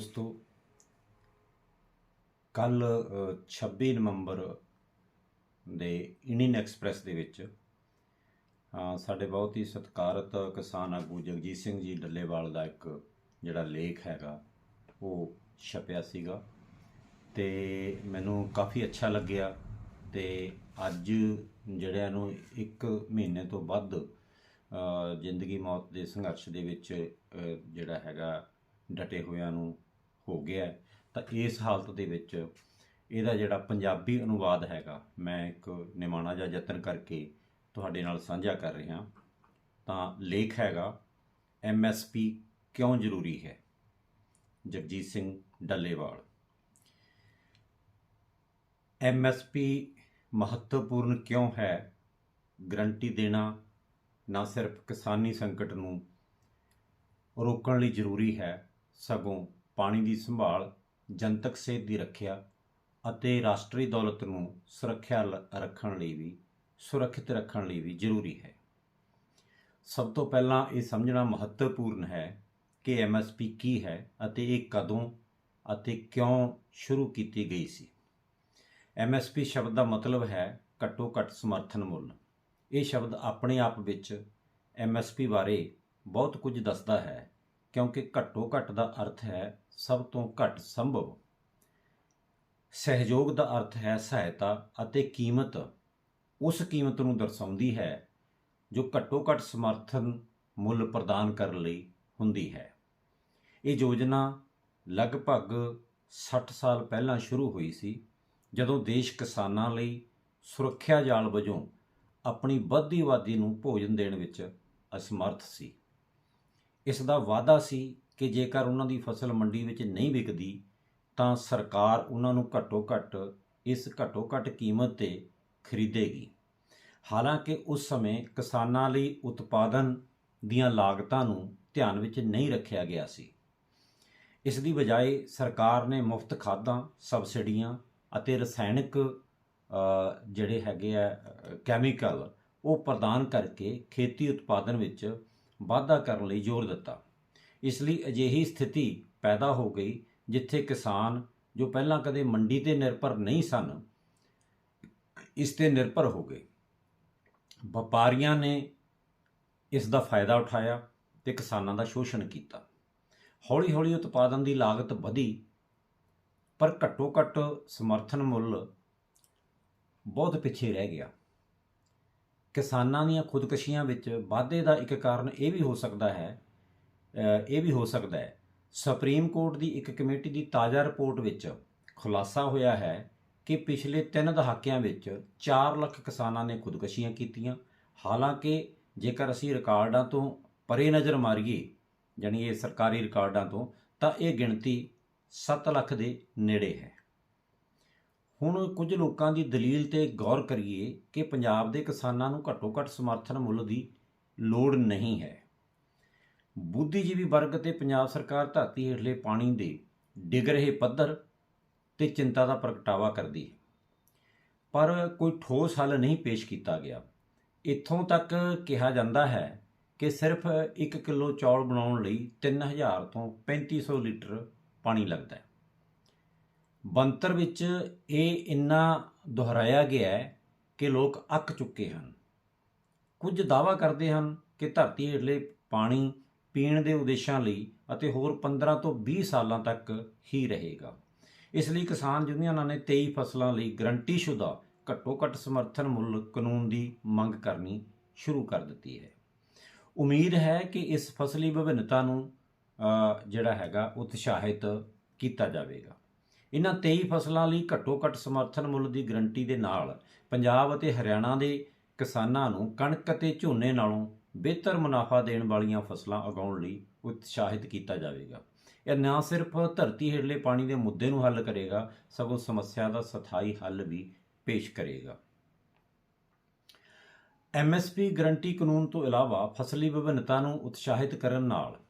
ਦੋਸਤੋ, ਕੱਲ 26 ਨਵੰਬਰ ਦੇ ਇੰਡੀਅਨ ਐਕਸਪ੍ਰੈਸ ਦੇ ਵਿੱਚ ਸਾਡੇ ਬਹੁਤ ਹੀ ਸਤਿਕਾਰਤ ਕਿਸਾਨ ਆਗੂ ਜਗਜੀਤ ਸਿੰਘ ਜੀ ਡੱਲੇਵਾਲ ਦਾ ਇੱਕ ਜਿਹੜਾ ਲੇਖ ਹੈਗਾ, ਉਹ ਛਪਿਆ ਸੀਗਾ ਤੇ ਮੈਨੂੰ ਕਾਫੀ ਅੱਛਾ ਲੱਗਿਆ ਤੇ ਅੱਜ ਜਿਹੜਿਆਂ ਨੂੰ ਇੱਕ ਮਹੀਨੇ ਤੋਂ ਵੱਧ ਜ਼ਿੰਦਗੀ ਮੌਤ ਦੇ ਸੰਘਰਸ਼ ਦੇ ਵਿੱਚ ਜਿਹੜਾ ਹੈਗਾ, ਡਟੇ ਹੋਇਆਂ ਨੂੰ ਹੋ ਗਿਆ ਤਾਂ ਇਸ ਹਾਲਤ ਦੇ ਵਿੱਚ ਇਹਦਾ ਜਿਹੜਾ ਪੰਜਾਬੀ ਅਨੁਵਾਦ ਹੈਗਾ, ਮੈਂ ਇੱਕ ਨਿਮਾਣਾ ਜਾਂ ਯਤਨ ਕਰਕੇ ਤੁਹਾਡੇ ਨਾਲ ਸਾਂਝਾ ਕਰ ਰਿਹਾ। ਤਾਂ ਲੇਖ ਹੈਗਾ ਐਮਐਸਪੀ ਕਿਉਂ ਜ਼ਰੂਰੀ ਹੈ? ਜਗਜੀਤ ਸਿੰਘ ਡੱਲੇਵਾਲ। ਐਮਐਸਪੀ ਮਹੱਤਵਪੂਰਨ ਕਿਉਂ ਹੈ? ਗਰੰਟੀ ਦੇਣਾ ਨਾ ਸਿਰਫ ਕਿਸਾਨੀ ਸੰਕਟ ਨੂੰ ਰੋਕਣ ਲਈ ਜ਼ਰੂਰੀ ਹੈ, ਸਗੋਂ ਪਾਣੀ ਦੀ ਸੰਭਾਲ, ਜਨਤਕ ਸਿਹਤ ਦੀ ਰੱਖਿਆ ਅਤੇ ਰਾਸ਼ਟਰੀ ਦੌਲਤ ਨੂੰ ਸੁਰੱਖਿਆ ਲ- ਰੱਖਣ ਲਈ ਵੀ, ਸੁਰੱਖਿਅਤ ਰੱਖਣ ਲਈ ਵੀ ਜ਼ਰੂਰੀ ਹੈ। ਸਭ ਤੋਂ ਪਹਿਲਾਂ ਇਹ ਸਮਝਣਾ ਮਹੱਤਵਪੂਰਨ ਹੈ ਕਿ ਐਮਐਸਪੀ ਕੀ ਹੈ ਅਤੇ ਇਹ ਕਦੋਂ ਅਤੇ ਕਿਉਂ ਸ਼ੁਰੂ ਕੀਤੀ ਗਈ ਸੀ। ਐਮਐਸਪੀ ਸ਼ਬਦ ਦਾ ਮਤਲਬ ਹੈ ਘੱਟੋ ਘੱਟ ਸਮਰਥਨ ਮੁੱਲ। ਇਹ ਸ਼ਬਦ ਆਪਣੇ ਆਪ ਵਿੱਚ ਐਮਐਸਪੀ ਬਾਰੇ ਬਹੁਤ ਕੁਝ ਦੱਸਦਾ ਹੈ ਕਿਉਂਕਿ ਘੱਟੋ ਘੱਟ ਦਾ ਅਰਥ ਹੈ ਸਭ ਤੋਂ ਘੱਟ ਸੰਭਵ। ਸਹਿਯੋਗ ਦਾ ਅਰਥ ਹੈ ਸਹਾਇਤਾ ਅਤੇ ਕੀਮਤ। ਉਸ ਕੀਮਤ ਨੂੰ ਦਰਸਾਉਂਦੀ ਹੈ ਜੋ ਘੱਟੋ ਘੱਟ ਸਮਰਥਨ ਮੁੱਲ ਪ੍ਰਦਾਨ ਕਰਨ ਲਈ ਹੁੰਦੀ ਹੈ। ਇਹ ਯੋਜਨਾ ਲਗਭਗ 60 ਸਾਲ ਪਹਿਲਾਂ ਸ਼ੁਰੂ ਹੋਈ ਸੀ, ਜਦੋਂ ਦੇਸ਼ ਕਿਸਾਨਾਂ ਲਈ ਸੁਰੱਖਿਆ ਜਾਲ ਵਜੋਂ ਆਪਣੀ ਵੱਧਦੀ ਆਬਾਦੀ ਨੂੰ ਭੋਜਨ ਦੇਣ ਵਿੱਚ ਅਸਮਰਥ ਸੀ। ਇਸ ਦਾ ਵਾਅਦਾ ਸੀ ਕਿ ਜੇਕਰ ਉਹਨਾਂ ਦੀ ਫਸਲ ਮੰਡੀ ਵਿੱਚ ਨਹੀਂ ਵਿਕਦੀ, ਤਾਂ ਸਰਕਾਰ ਉਹਨਾਂ ਨੂੰ ਘੱਟੋ ਘੱਟ ਇਸ ਘੱਟੋ ਘੱਟ ਕੀਮਤ ਤੇ ਖਰੀਦੇਗੀ। ਹਾਲਾਂਕਿ ਉਸ ਸਮੇਂ ਕਿਸਾਨਾਂ ਲਈ ਉਤਪਾਦਨ ਦੀਆਂ ਲਾਗਤਾਂ ਨੂੰ ਧਿਆਨ ਵਿੱਚ ਨਹੀਂ ਰੱਖਿਆ ਗਿਆ ਸੀ। ਇਸ ਦੀ ਬਜਾਏ ਸਰਕਾਰ ਨੇ ਮੁਫਤ ਖਾਦਾਂ, ਸਬਸਿਡੀਆਂ ਅਤੇ ਰਸਾਇਣਿਕ ਜਿਹੜੇ ਹੈਗੇ ਆ, ਕੈਮੀਕਲ ਉਹ ਪ੍ਰਦਾਨ ਕਰਕੇ ਖੇਤੀ ਉਤਪਾਦਨ ਵਿੱਚ ਵਾਧਾ ਕਰਨ ਲਈ ਜ਼ੋਰ ਦਿੱਤਾ। ਇਸ ਲਈ ਅਜਿਹੀ ਸਥਿਤੀ ਪੈਦਾ ਹੋ ਗਈ ਜਿੱਥੇ ਕਿਸਾਨ ਜੋ ਪਹਿਲਾਂ ਕਦੇ ਮੰਡੀ ਤੇ ਨਿਰਭਰ ਨਹੀਂ ਸਨ, ਇਸ ਤੇ ਨਿਰਭਰ ਹੋ ਗਏ। ਵਪਾਰੀਆਂ ਨੇ ਇਸ ਦਾ ਫਾਇਦਾ ਉਠਾਇਆ ਤੇ ਕਿਸਾਨਾਂ ਦਾ ਸ਼ੋਸ਼ਣ ਕੀਤਾ। ਹੌਲੀ-ਹੌਲੀ ਉਤਪਾਦਨ ਦੀ ਲਾਗਤ ਵਧੀ, ਪਰ ਘੱਟੋ ਘੱਟ ਸਮਰਥਨ ਮੁੱਲ ਬਹੁਤ ਪਿੱਛੇ ਰਹਿ ਗਿਆ। ਕਿਸਾਨਾਂ ਦੀਆਂ ਖੁਦਕਸ਼ੀਆਂ ਵਿੱਚ ਵਾਧੇ ਦਾ ਇੱਕ ਕਾਰਨ ਇਹ ਵੀ ਹੋ ਸਕਦਾ ਹੈ ਇਹ ਵੀ ਹੋ ਸਕਦਾ ਹੈ। ਸੁਪਰੀਮ ਕੋਰਟ ਦੀ ਇੱਕ ਕਮੇਟੀ ਦੀ ਤਾਜ਼ਾ ਰਿਪੋਰਟ ਵਿੱਚ ਖੁਲਾਸਾ ਹੋਇਆ ਹੈ ਕਿ ਪਿਛਲੇ 3 ਦਹਾਕਿਆਂ ਵਿੱਚ 4 ਲੱਖ ਕਿਸਾਨਾਂ ਨੇ ਖੁਦਕਸ਼ੀਆਂ ਕੀਤੀਆਂ। ਹਾਲਾਂਕਿ ਜੇਕਰ ਅਸੀਂ ਰਿਕਾਰਡਾਂ ਤੋਂ ਪਰੇ ਨਜ਼ਰ ਮਾਰੀਏ ਜਾਣੀ ਇਹ ਸਰਕਾਰੀ ਰਿਕਾਰਡਾਂ ਤੋਂ, ਤਾਂ ਇਹ ਗਿਣਤੀ 7 ਲੱਖ ਦੇ ਨੇੜੇ ਹੈ। ਹੁਣ ਕੁਝ ਲੋਕਾਂ ਦੀ ਦਲੀਲ ਤੇ ਗੌਰ ਕਰੀਏ ਕਿ ਪੰਜਾਬ ਦੇ ਕਿਸਾਨਾਂ ਨੂੰ ਘੱਟੋ ਘੱਟ ਸਮਰਥਨ ਮੁੱਲ ਦੀ ਲੋੜ ਨਹੀਂ ਹੈ। ਬੁੱਧੀਜੀਵੀ ਵਰਗ ਤੇ ਪੰਜਾਬ ਸਰਕਾਰ ਧਰਤੀ ਹੇਠਲੇ ਪਾਣੀ ਦੇ ਡਿੱਗ ਰਹੇ ਪੱਧਰ ਤੇ ਚਿੰਤਾ ਦਾ ਪ੍ਰਗਟਾਵਾ ਕਰਦੀ ਹੈ। ਪਰ ਕੋਈ ਠੋਸ ਹੱਲ ਨਹੀਂ ਪੇਸ਼ ਕੀਤਾ ਗਿਆ। ਇੱਥੋਂ ਤੱਕ ਕਿਹਾ ਜਾਂਦਾ ਹੈ ਕਿ ਸਿਰਫ 1 ਕਿਲੋ ਚੌਲ ਬਣਾਉਣ ਲਈ 3000 ਤੋਂ 3500 ਲੀਟਰ ਪਾਣੀ ਲੱਗਦਾ ਹੈ। ਬੰਤਰ ਵਿੱਚ ਇਹ ਇੰਨਾ ਦੁਹਰਾਇਆ ਗਿਆ ਹੈ ਕਿ ਲੋਕ ਅੱਕ ਚੁੱਕੇ ਹਨ। ਕੁਝ ਦਾਵਾ ਕਰਦੇ ਹਨ ਕਿ ਧਰਤੀ ਹੇਠਲੇ ਪਾਣੀ ਪੀਣ ਦੇ ਉਦੇਸ਼ਾਂ ਲਈ ਅਤੇ ਹੋਰ 15 ਤੋਂ 20 ਸਾਲਾਂ ਤੱਕ ਹੀ ਰਹੇਗਾ। ਇਸ ਲਈ ਕਿਸਾਨ ਯੂਨੀਅਨਾਂ ਨੇ 23 ਫਸਲਾਂ ਲਈ ਗਰੰਟੀਸ਼ੁਦਾ ਘੱਟੋ ਘੱਟ ਸਮਰਥਨ ਮੁੱਲ ਕਾਨੂੰਨ ਦੀ ਮੰਗ ਕਰਨੀ ਸ਼ੁਰੂ ਕਰ ਦਿੱਤੀ ਹੈ। ਉਮੀਦ ਹੈ ਕਿ ਇਸ ਫਸਲੀ ਵਿਭਿੰਨਤਾ ਨੂੰ ਜਿਹੜਾ ਹੈਗਾ, ਉਤਸ਼ਾਹਿਤ ਕੀਤਾ ਜਾਵੇਗਾ। ਇਹਨਾਂ 23 ਫਸਲਾਂ ਲਈ ਘੱਟੋ ਘੱਟ ਸਮਰਥਨ ਮੁੱਲ ਦੀ ਗਰੰਟੀ ਦੇ ਨਾਲ ਪੰਜਾਬ ਅਤੇ ਹਰਿਆਣਾ ਦੇ ਕਿਸਾਨਾਂ ਨੂੰ ਕਣਕ ਅਤੇ ਝੋਨੇ ਨਾਲੋਂ ਬਿਹਤਰ ਮੁਨਾਫਾ ਦੇਣ ਵਾਲੀਆਂ ਫਸਲਾਂ ਉਗਾਉਣ ਲਈ ਉਤਸ਼ਾਹਿਤ ਕੀਤਾ ਜਾਵੇਗਾ। ਇਹ ਨਾ ਸਿਰਫ ਧਰਤੀ ਹੇਠਲੇ ਪਾਣੀ ਦੇ ਮੁੱਦੇ ਨੂੰ ਹੱਲ ਕਰੇਗਾ, ਸਗੋਂ ਸਮੱਸਿਆ ਦਾ ਸਥਾਈ ਹੱਲ ਵੀ ਪੇਸ਼ ਕਰੇਗਾ। ਐਮਐਸਪੀ ਗਰੰਟੀ ਕਾਨੂੰਨ ਤੋਂ ਇਲਾਵਾ ਫਸਲੀ ਵਿਭਿੰਨਤਾ ਨੂੰ ਉਤਸ਼ਾਹਿਤ ਕਰਨ ਨਾਲ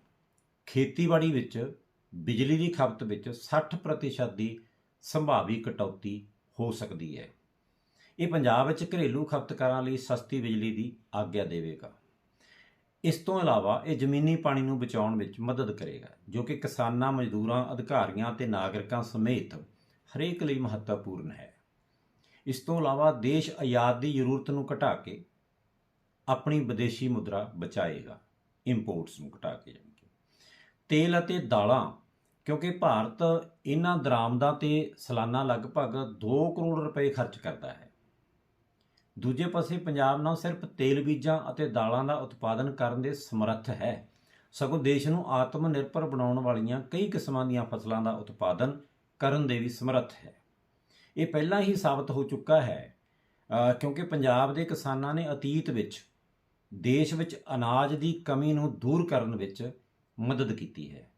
ਖੇਤੀਬਾੜੀ ਵਿੱਚ ਬਿਜਲੀ ਦੀ ਖਪਤ ਵਿੱਚ 60% ਦੀ ਸੰਭਾਵੀ ਕਟੌਤੀ ਹੋ ਸਕਦੀ ਹੈ। ਇਹ ਪੰਜਾਬ ਵਿੱਚ ਘਰੇਲੂ ਖਪਤਕਾਰਾਂ ਲਈ ਸਸਤੀ ਬਿਜਲੀ ਦੀ ਆਗਿਆ ਦੇਵੇਗਾ। ਇਸ ਤੋਂ ਇਲਾਵਾ ਇਹ ਜ਼ਮੀਨੀ ਪਾਣੀ ਨੂੰ ਬਚਾਉਣ ਵਿੱਚ ਮਦਦ ਕਰੇਗਾ, ਜੋ ਕਿ ਕਿਸਾਨਾਂ, ਮਜ਼ਦੂਰਾਂ, ਅਧਿਕਾਰੀਆਂ ਤੇ ਨਾਗਰਿਕਾਂ ਸਮੇਤ ਹਰੇਕ ਲਈ ਮਹੱਤਵਪੂਰਨ ਹੈ। ਇਸ ਤੋਂ ਇਲਾਵਾ ਦੇਸ਼ ਆਯਾਤ ਦੀ ਜ਼ਰੂਰਤ ਨੂੰ ਘਟਾ ਕੇ ਆਪਣੀ ਵਿਦੇਸ਼ੀ ਮੁਦਰਾ ਬਚਾਏਗਾ ਇੰਪੋਰਟਸ ਨੂੰ ਘਟਾ ਕੇ ਜਾਣੀ ਕਿ। ਤੇਲ ਅਤੇ ਦਾਲਾਂ, ਕਿਉਂਕਿ ਭਾਰਤ ਇਹਨਾਂ ਦਰਾਮਦਾਂ ਤੇ ਸਾਲਾਨਾ ਲਗਭਗ 2 ਕਰੋੜ ਰੁਪਏ ਖਰਚ ਕਰਦਾ ਹੈ। ਦੂਜੇ ਪਾਸੇ ਪੰਜਾਬ ਨਾ ਸਿਰਫ ਤੇਲ ਬੀਜਾਂ ਅਤੇ ਦਾਲਾਂ ਦਾ ਉਤਪਾਦਨ ਕਰਨ ਦੇ ਸਮਰੱਥ ਹੈ। ਸਗੋਂ ਦੇਸ਼ ਨੂੰ ਆਤਮ ਨਿਰਭਰ ਬਣਾਉਣ ਵਾਲੀਆਂ ਕਈ ਕਿਸਮਾਂ ਦੀਆਂ ਫਸਲਾਂ ਦਾ ਉਤਪਾਦਨ ਕਰਨ ਦੇ ਵੀ ਸਮਰੱਥ ਹੈ। ਇਹ ਪਹਿਲਾਂ ਹੀ ਸਾਬਤ ਹੋ ਚੁੱਕਾ ਹੈ ਕਿਉਂਕਿ ਪੰਜਾਬ ਦੇ ਕਿਸਾਨਾਂ ਨੇ ਅਤੀਤ ਵਿੱਚ, ਦੇਸ਼ ਵਿੱਚ ਅਨਾਜ ਦੀ ਕਮੀ ਨੂੰ ਦੂਰ ਕਰਨ ਵਿੱਚ ਮਦਦ ਕੀਤੀ ਹੈ।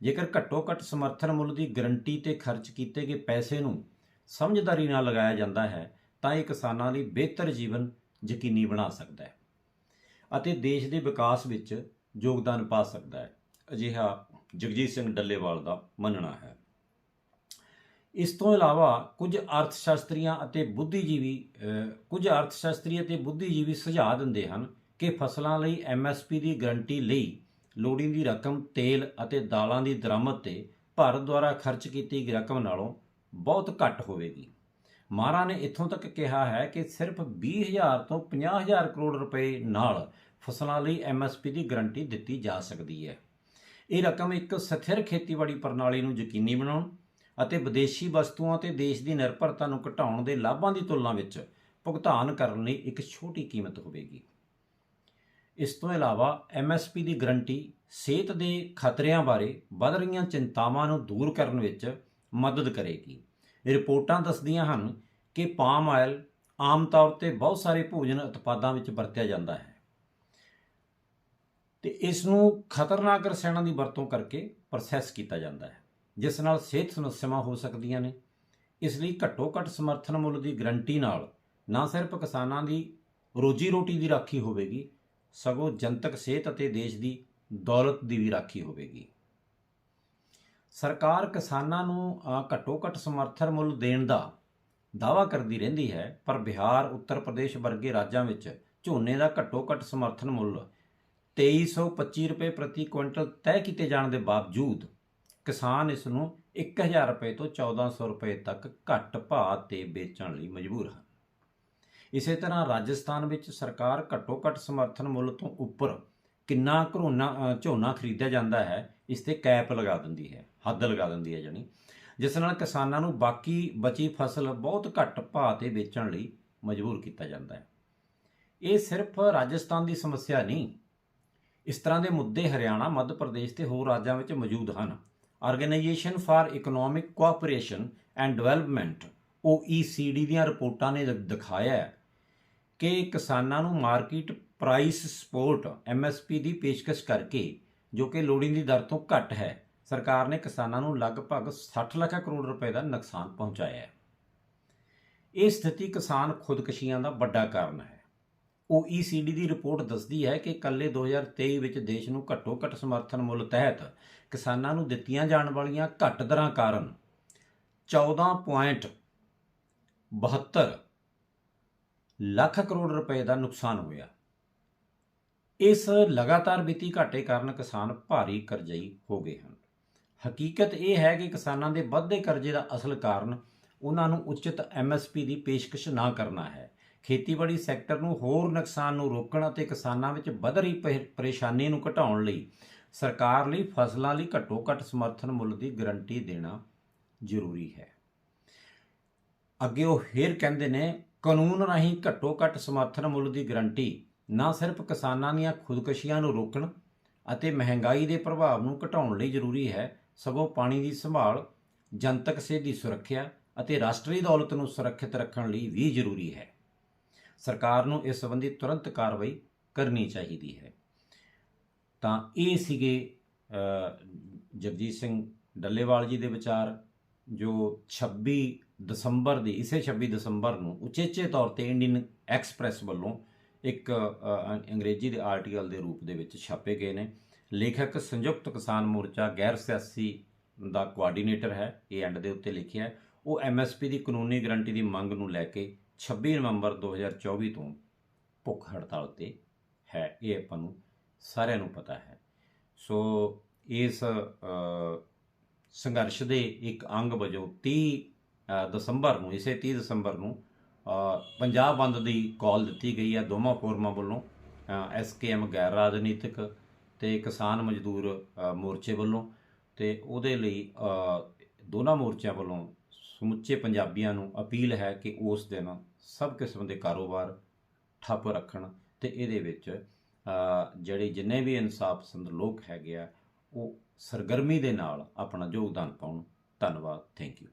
ਜੇਕਰ ਘੱਟੋ ਘੱਟ ਸਮਰਥਨ ਮੁੱਲ ਦੀ ਗਰੰਟੀ ਤੇ ਖਰਚ ਕੀਤੇ ਗਏ ਪੈਸੇ ਨੂੰ ਸਮਝਦਾਰੀ ਨਾਲ ਲਗਾਇਆ ਜਾਂਦਾ ਹੈ ਤਾਂ ਇਹ ਕਿਸਾਨਾਂ ਲਈ ਬਿਹਤਰ ਜੀਵਨ ਯਕੀਨੀ ਬਣਾ ਸਕਦਾ ਹੈ ਅਤੇ ਦੇਸ਼ ਦੇ ਵਿਕਾਸ ਵਿੱਚ ਯੋਗਦਾਨ ਪਾ ਸਕਦਾ ਹੈ। ਅਜਿਹਾ ਜਗਜੀਤ ਸਿੰਘ ਡੱਲੇਵਾਲ ਦਾ ਮੰਨਣਾ ਹੈ। ਇਸ ਤੋਂ ਇਲਾਵਾ ਕੁਝ ਅਰਥ ਸ਼ਾਸਤਰੀਆਂ ਅਤੇ ਬੁੱਧੀਜੀਵੀ ਕੁਝ ਅਰਥ ਸ਼ਾਸਤਰੀ ਅਤੇ ਬੁੱਧੀਜੀਵੀ ਸੁਝਾਅ ਦਿੰਦੇ ਹਨ ਕਿ ਫਸਲਾਂ ਲਈ ਐਮਐਸਪੀ ਦੀ ਗਰੰਟੀ ਲਈ ਲੋੜੀਂਦੀ ਰਕਮ ਤੇਲ ਅਤੇ ਦਾਲਾਂ ਦੀ ਦਰਾਮਦ ਤੇ ਭਾਰਤ ਦੁਆਰਾ ਖਰਚ ਕੀਤੀ ਗਈ ਰਕਮ ਨਾਲੋਂ ਬਹੁਤ ਘੱਟ ਹੋਵੇਗੀ। ਮਾਰਾ ਨੇ ਇੱਥੋਂ ਤੱਕ ਕਿਹਾ ਹੈ ਕਿ ਸਿਰਫ 20000 ਤੋਂ 50000 ਕਰੋੜ ਰੁਪਏ ਨਾਲ ਫਸਲਾਂ ਲਈ ਐਮਐਸਪੀ ਦੀ ਗਰੰਟੀ ਦਿੱਤੀ ਜਾ ਸਕਦੀ ਹੈ। ਇਹ ਰਕਮ ਇੱਕ ਸਥਿਰ ਖੇਤੀਬਾੜੀ ਪ੍ਰਣਾਲੀ ਨੂੰ ਯਕੀਨੀ ਬਣਾਉਣ ਅਤੇ ਵਿਦੇਸ਼ੀ ਵਸਤੂਆਂ ਤੇ ਦੇਸ਼ ਦੀ ਨਿਰਭਰਤਾ ਨੂੰ ਘਟਾਉਣ ਦੇ ਲਾਭਾਂ ਦੀ ਤੁਲਨਾ ਵਿੱਚ ਭੁਗਤਾਨ ਕਰਨ ਲਈ ਇੱਕ ਛੋਟੀ ਕੀਮਤ ਹੋਵੇਗੀ। ਇਸ ਤੋਂ ਇਲਾਵਾ ਐਮਐਸਪੀ ਦੀ ਗਰੰਟੀ ਸਿਹਤ ਦੇ ਖਤਰਿਆਂ ਬਾਰੇ ਵੱਧ ਰਹੀਆਂ ਚਿੰਤਾਵਾਂ ਨੂੰ ਦੂਰ ਕਰਨ ਵਿੱਚ ਮਦਦ ਕਰੇਗੀ। ਰਿਪੋਰਟਾਂ ਦੱਸਦੀਆਂ ਹਨ ਕਿ ਪਾਮ ਆਇਲ ਆਮ ਤੌਰ ਤੇ ਬਹੁਤ ਸਾਰੇ ਭੋਜਨ ਉਤਪਾਦਾਂ ਵਿੱਚ ਵਰਤਿਆ ਜਾਂਦਾ ਹੈ। ਤੇ ਇਸ ਨੂੰ ਖਤਰਨਾਕ ਰਸਾਇਣਾਂ ਦੀ ਵਰਤੋਂ ਕਰਕੇ ਪ੍ਰੋਸੈਸ ਕੀਤਾ ਜਾਂਦਾ ਹੈ, ਜਿਸ ਨਾਲ ਸਿਹਤ ਸਮੱਸਿਆਵਾਂ ਹੋ ਸਕਦੀਆਂ ਨੇ। ਇਸ ਲਈ ਘੱਟੋ ਘੱਟ ਸਮਰਥਨ ਮੁੱਲ ਦੀ ਗਰੰਟੀ ਨਾਲ ਨਾ ਸਿਰਫ ਕਿਸਾਨਾਂ ਦੀ ਰੋਜੀ ਰੋਟੀ ਦੀ ਰਾਖੀ ਹੋਵੇਗੀ, ਸਗੋਂ ਜਨਤਕ ਸਿਹਤ ਅਤੇ ਦੇਸ਼ ਦੀ ਦੌਲਤ ਦੀ ਵੀ ਰਾਖੀ ਹੋਵੇਗੀ। ਸਰਕਾਰ ਕਿਸਾਨਾਂ ਨੂੰ ਘੱਟੋ ਘੱਟ ਸਮਰਥਨ ਮੁੱਲ ਦੇਣ ਦਾ ਦਾਅਵਾ ਕਰਦੀ ਰਹਿੰਦੀ ਹੈ, ਪਰ ਬਿਹਾਰ, ਉੱਤਰ ਪ੍ਰਦੇਸ਼ ਵਰਗੇ ਰਾਜਾਂ ਵਿੱਚ ਝੋਨੇ ਦਾ ਘੱਟੋ ਘੱਟ ਸਮਰਥਨ ਮੁੱਲ 2325 ਰੁਪਏ ਪ੍ਰਤੀ ਕੁਇੰਟਲ ਤੈਅ ਕੀਤੇ ਜਾਣ ਦੇ ਬਾਵਜੂਦ ਕਿਸਾਨ ਇਸ ਨੂੰ 1000 ਰੁਪਏ ਤੋਂ 1400 ਰੁਪਏ ਤੱਕ ਘੱਟ ਭਾਅ ਤੇ ਵੇਚਣ ਲਈ ਮਜਬੂਰ ਹਨ। ਇਸੇ ਤਰ੍ਹਾਂ ਰਾਜਸਥਾਨ ਵਿੱਚ ਸਰਕਾਰ ਘੱਟੋ ਘੱਟ ਸਮਰਥਨ ਮੁੱਲ ਤੋਂ ਉੱਪਰ ਕਿੰਨਾ ਘਰੋਨਾ ਝੋਨਾ ਖਰੀਦਿਆ ਜਾਂਦਾ ਹੈ ਇਸ ਤੇ ਕੈਪ ਲਗਾ ਦਿੰਦੀ ਹੈ, ਹੱਦ ਲਗਾ ਦਿੰਦੀ ਹੈ ਜਾਨੀ ਜਿਸ ਨਾਲ ਕਿਸਾਨਾਂ ਨੂੰ ਬਾਕੀ ਬਚੀ ਫਸਲ ਬਹੁਤ ਘੱਟ ਭਾਅ ਤੇ ਵੇਚਣ ਲਈ ਮਜਬੂਰ ਕੀਤਾ ਜਾਂਦਾ ਹੈ। ਇਹ ਸਿਰਫ ਰਾਜਸਥਾਨ ਦੀ ਸਮੱਸਿਆ ਨਹੀਂ, ਇਸ ਤਰ੍ਹਾਂ ਦੇ ਮੁੱਦੇ ਹਰਿਆਣਾ, ਮੱਧ ਪ੍ਰਦੇਸ਼ ਤੇ ਹੋਰ ਰਾਜਾਂ ਵਿੱਚ ਮੌਜੂਦ ਹਨ। Organisation for economic cooperation and development OECD ਦੀਆਂ ਰਿਪੋਰਟਾਂ ਨੇ ਦਿਖਾਇਆ ਹੈ ਕਿ ਕਿਸਾਨਾਂ ਨੂੰ ਮਾਰਕੀਟ ਪ੍ਰਾਈਸ ਸਪੋਰਟ MSP ਦੀ ਪੇਸ਼ਕਸ਼ ਕਰਕੇ ਜੋ ਕਿ ਲੋੜੀਂਦੀ ਦਰ ਤੋਂ ਘੱਟ ਹੈ। ਸਰਕਾਰ ਨੇ ਕਿਸਾਨਾਂ ਨੂੰ ਲਗਭਗ 60 ਲੱਖ ਕਰੋੜ ਰੁਪਏ ਦਾ ਨੁਕਸਾਨ ਪਹੁੰਚਾਇਆ ਹੈ। ਇਹ ਸਥਿਤੀ ਕਿਸਾਨ ਖੁਦਕਸ਼ੀਆਂ ਦਾ ਵੱਡਾ ਕਾਰਨ ਹੈ। OECD ਦੀ ਰਿਪੋਰਟ ਦੱਸਦੀ ਹੈ ਕਿ ਇਕੱਲੇ 2023 ਵਿੱਚ ਦੇਸ਼ ਨੂੰ ਘੱਟੋ ਘੱਟ ਸਮਰਥਨ ਮੁੱਲ ਤਹਿਤ ਕਿਸਾਨਾਂ ਨੂੰ ਦਿੱਤੀਆਂ ਜਾਣ ਵਾਲੀਆਂ ਘੱਟ ਦਰਾਂ ਕਾਰਨ 14.72 ਲੱਖ ਕਰੋੜ ਰੁਪਏ ਦਾ ਨੁਕਸਾਨ ਹੋਇਆ। ਇਸ ਲਗਾਤਾਰ ਵਿੱਤੀ ਘਾਟੇ ਕਾਰਨ ਕਿਸਾਨ ਭਾਰੀ ਕਰਜ਼ਈ ਹੋ ਗਏ ਹਨ। ਹਕੀਕਤ ਇਹ ਹੈ ਕਿ ਕਿਸਾਨਾਂ ਦੇ ਵੱਧਦੇ ਕਰਜ਼ੇ ਦਾ ਅਸਲ ਕਾਰਨ ਉਹਨਾਂ ਨੂੰ ਉਚਿਤ ਐਮਐਸਪੀ ਦੀ ਪੇਸ਼ਕਸ਼ ਨਾ ਕਰਨਾ ਹੈ। ਖੇਤੀਬਾੜੀ ਸੈਕਟਰ ਨੂੰ ਹੋਰ ਨੁਕਸਾਨ ਨੂੰ ਰੋਕਣ ਅਤੇ ਕਿਸਾਨਾਂ ਵਿੱਚ ਵੱਧ ਰਹੀ ਪਰੇ- ਪਰੇਸ਼ਾਨੀ ਨੂੰ ਘਟਾਉਣ ਲਈ ਸਰਕਾਰ ਲਈ ਫਸਲਾਂ ਲਈ ਘੱਟੋ ਘੱਟ ਸਮਰਥਨ ਮੁੱਲ ਦੀ ਗਰੰਟੀ ਦੇਣਾ ਜ਼ਰੂਰੀ ਹੈ। ਅੱਗੇ ਉਹ ਫੇਰ ਕਹਿੰਦੇ ਨੇ, ਕਾਨੂੰਨ ਰਾਹੀਂ ਘੱਟੋ ਘੱਟ ਸਮਰਥਨ ਮੁੱਲ ਦੀ ਗਰੰਟੀ ਨਾ ਸਿਰਫ ਕਿਸਾਨਾਂ ਦੀਆਂ ਖੁਦਕਸ਼ੀਆਂ ਨੂੰ ਰੋਕਣ ਅਤੇ ਮਹਿੰਗਾਈ ਦੇ ਪ੍ਰਭਾਵ ਨੂੰ ਘਟਾਉਣ ਲਈ ਜ਼ਰੂਰੀ ਹੈ, ਸਗੋਂ ਪਾਣੀ ਦੀ ਸੰਭਾਲ, ਜਨਤਕ ਸਿਹਤ ਦੀ ਸੁਰੱਖਿਆ ਅਤੇ ਰਾਸ਼ਟਰੀ ਦੌਲਤ ਨੂੰ ਸੁਰੱਖਿਅਤ ਰੱਖਣ ਲਈ ਵੀ ਜ਼ਰੂਰੀ ਹੈ। ਸਰਕਾਰ ਨੂੰ ਇਸ ਸੰਬੰਧੀ ਤੁਰੰਤ ਕਾਰਵਾਈ ਕਰਨੀ ਚਾਹੀਦੀ ਹੈ। ਤਾਂ ਇਹ ਸੀਗੇ ਜਗਜੀਤ ਸਿੰਘ ਡੱਲੇਵਾਲ ਜੀ ਦੇ ਵਿਚਾਰ, ਜੋ 26 ਦਸੰਬਰ ਦੀ, ਇਸੇ 26 ਦਸੰਬਰ ਨੂੰ ਉਚੇਚੇ ਤੌਰ ਤੇ ਇੰਡੀਅਨ ਐਕਸਪ੍ਰੈਸ ਵੱਲੋਂ ਇੱਕ ਅੰਗਰੇਜ਼ੀ ਦੇ ਆਰਟੀਕਲ ਦੇ ਰੂਪ ਦੇ ਵਿੱਚ ਛਾਪੇ ਗਏ ਨੇ। ਲੇਖਕ ਸੰਯੁਕਤ ਕਿਸਾਨ ਮੋਰਚਾ ਗੈਰ ਸਿਆਸੀ ਦਾ ਕੋਆਰਡੀਨੇਟਰ ਹੈ, ਇਹ ਐਂਡ ਦੇ ਉੱਤੇ ਲਿਖਿਆ ਹੈ। ਉਹ ਐਮਐਸਪੀ ਦੀ ਕਾਨੂੰਨੀ ਗਰੰਟੀ ਦੀ ਮੰਗ ਨੂੰ ਲੈ ਕੇ 26 ਨਵੰਬਰ 2024 ਤੋਂ ਭੁੱਖ ਹੜਤਾਲ ਤੇ ਹੈ, ਇਹ ਆਪਾਂ ਨੂੰ ਸਾਰਿਆਂ ਨੂੰ ਪਤਾ ਹੈ। ਸੋ ਇਸ ਸੰਘਰਸ਼ ਦੇ ਇੱਕ ਅੰਗ ਵਜੋਂ 30 ਦਸੰਬਰ ਨੂੰ, ਇਸੇ 30 ਦਸੰਬਰ ਨੂੰ ਪੰਜਾਬ ਬੰਦ ਦੀ ਕਾਲ ਦਿੱਤੀ ਗਈ ਹੈ ਦੋਵਾਂ ਫੋਰਮਾਂ ਵੱਲੋਂ ਐਸਕੇਐਮ ਗੈਰ ਰਾਜਨੀਤਿਕ ਤੇ ਕਿਸਾਨ ਮਜ਼ਦੂਰ ਮੋਰਚੇ ਵੱਲੋਂ ਤੇ ਉਹਦੇ ਲਈ ਦੋਨਾਂ ਮੋਰਚਿਆਂ ਵੱਲੋਂ ਸਮੁੱਚੇ ਪੰਜਾਬੀਆਂ ਨੂੰ ਅਪੀਲ ਹੈ ਕਿ ਉਸ ਦਿਨ ਸਭ ਕਿਸਮ ਦੇ ਕਾਰੋਬਾਰ ਠੱਪ ਰੱਖਣ ਤੇ ਇਹਦੇ ਵਿੱਚ ਜਿਹੜੇ ਜਿੰਨੇ ਵੀ ਇਨਸਾਫ ਪਸੰਦ ਲੋਕ ਹੈਗੇ ਆ, ਉਹ ਸਰਗਰਮੀ ਦੇ ਨਾਲ ਆਪਣਾ ਯੋਗਦਾਨ ਪਾਉਣ। ਧੰਨਵਾਦ, ਥੈਂਕ ਯੂ।